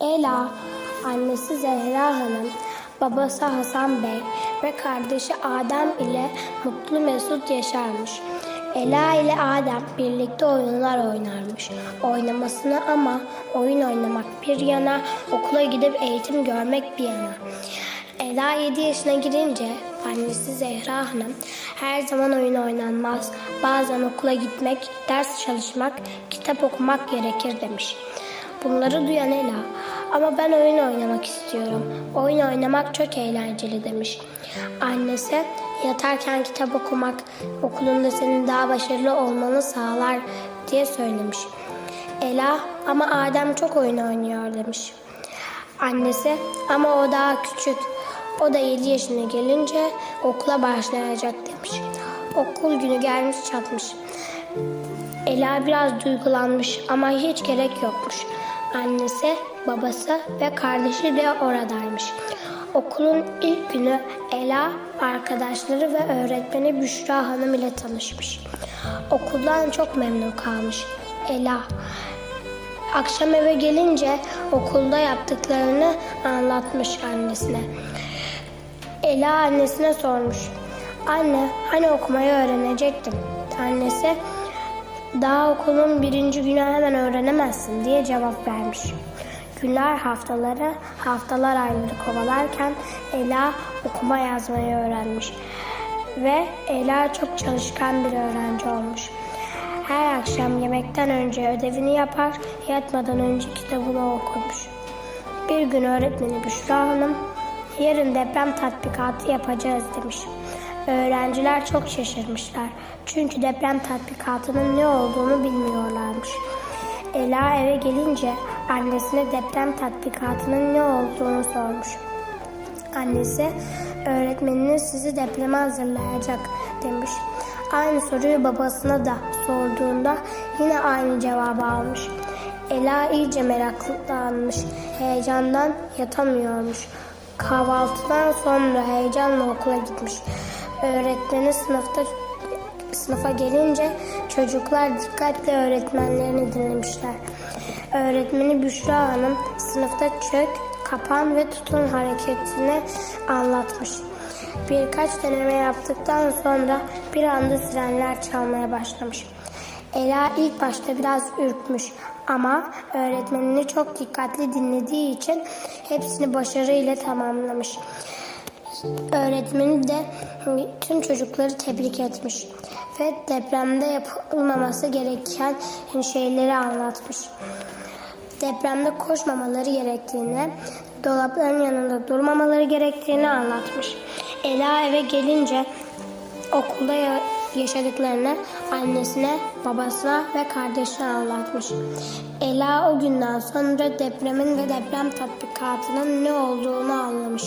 Ela, annesi Zehra Hanım, babası Hasan Bey ve kardeşi Adem ile mutlu mesut yaşarmış. Ela ile Adem birlikte oyunlar oynarmış. Oynamasını ama oyun oynamak bir yana, okula gidip eğitim görmek bir yana. Ela 7 yaşına girince annesi Zehra Hanım her zaman oyun oynanmaz. Bazen okula gitmek, ders çalışmak, kitap okumak gerekir demiş. Bunları duyan Ela ama ben oyun oynamak istiyorum. Oyun oynamak çok eğlenceli demiş. Annesi yatarken kitap okumak okulunda senin daha başarılı olmanı sağlar diye söylemiş. Ela ama Adem çok oyun oynuyor demiş. Annesi ama o daha küçük. O da 7 yaşına gelince okula başlayacak demiş. Okul günü gelmiş çatmış. Ela biraz duygulanmış ama hiç gerek yokmuş. Annesi, babası ve kardeşi de oradaymış. Okulun ilk günü Ela arkadaşları ve öğretmeni Büşra Hanım ile tanışmış. Okuldan çok memnun kalmış. Ela Akşam eve gelince okulda yaptıklarını anlatmış annesine. Ela annesine sormuş. Anne hani okumayı öğrenecektim. Annesi daha okulun birinci günü hemen öğrenemezsin diye cevap vermiş. Günler haftaları, haftalar ayları kovalarken Ela okuma yazmayı öğrenmiş. Ve Ela çok çalışkan bir öğrenci olmuş. Her akşam yemekten önce ödevini yapar, yatmadan önce kitabını okurmuş. Bir gün öğretmeni Büşra Hanım, yarın deprem tatbikatı yapacağız demiş. Öğrenciler çok şaşırmışlar. Çünkü deprem tatbikatının ne olduğunu bilmiyorlarmış. Ela eve gelince annesine deprem tatbikatının ne olduğunu sormuş. Annesi öğretmeniniz sizi depreme hazırlayacak demiş. Aynı soruyu babasına da sorduğunda yine aynı cevabı almış. Ela iyice meraklanmış. Heyecandan yatamıyormuş. Kahvaltıdan sonra heyecanla okula gitmiş. Öğretmeni sınıfta sınıfa gelince çocuklar dikkatle öğretmenlerini dinlemişler. Öğretmeni Büşra Hanım sınıfta çök, kapan ve tutun hareketini anlatmış. Birkaç deneme yaptıktan sonra bir anda sirenler çalmaya başlamış. Ela ilk başta biraz ürkmüş ama öğretmenini çok dikkatli dinlediği için hepsini başarıyla tamamlamış. Öğretmeni de tüm çocukları tebrik etmiş ve depremde yapılmaması gereken şeyleri anlatmış. Depremde koşmamaları gerektiğini, dolapların yanında durmamaları gerektiğini anlatmış. Ela eve gelince okulda ya- yaşadıklarını annesine, babasına ve kardeşine anlatmış. Ela o günden sonra depremin ve deprem tatbikatının ne olduğunu anlamış.